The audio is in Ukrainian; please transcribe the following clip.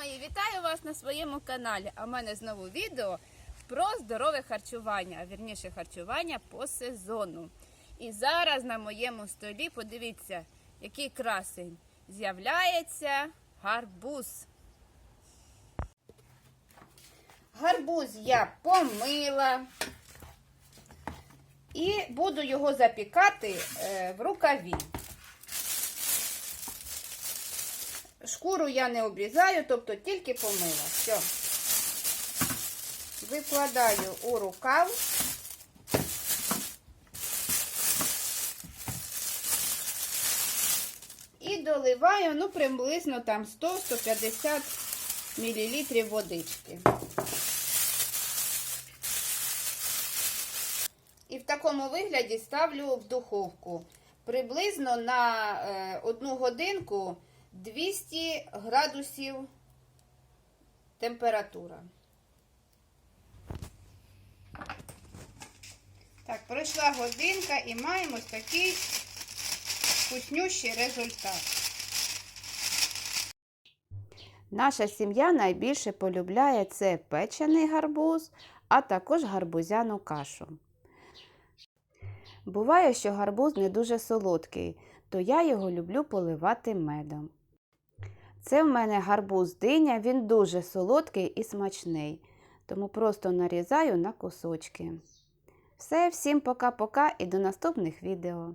Вітаю вас на своєму каналі. А в мене знову відео про здорове харчування, а вірніше харчування по сезону. І зараз на моєму столі, подивіться, який красень з'являється гарбуз. Гарбуз я помила і буду його запікати е, в рукаві. Шкуру я не обрізаю, тобто тільки помила. Все. Викладаю у рукав. І доливаю, ну, приблизно там 100-150 мл водички. І в такому вигляді ставлю в духовку. Приблизно на е, одну годинку 200 градусів температура. Так, пройшла годинка і маємо такий вкуснющий результат. Наша сім'я найбільше полюбляє це печений гарбуз, а також гарбузяну кашу. Буває, що гарбуз не дуже солодкий, то я його люблю поливати медом. Це в мене гарбуз диня, він дуже солодкий і смачний, тому просто нарізаю на кусочки. Все, всім пока-пока і до наступних відео.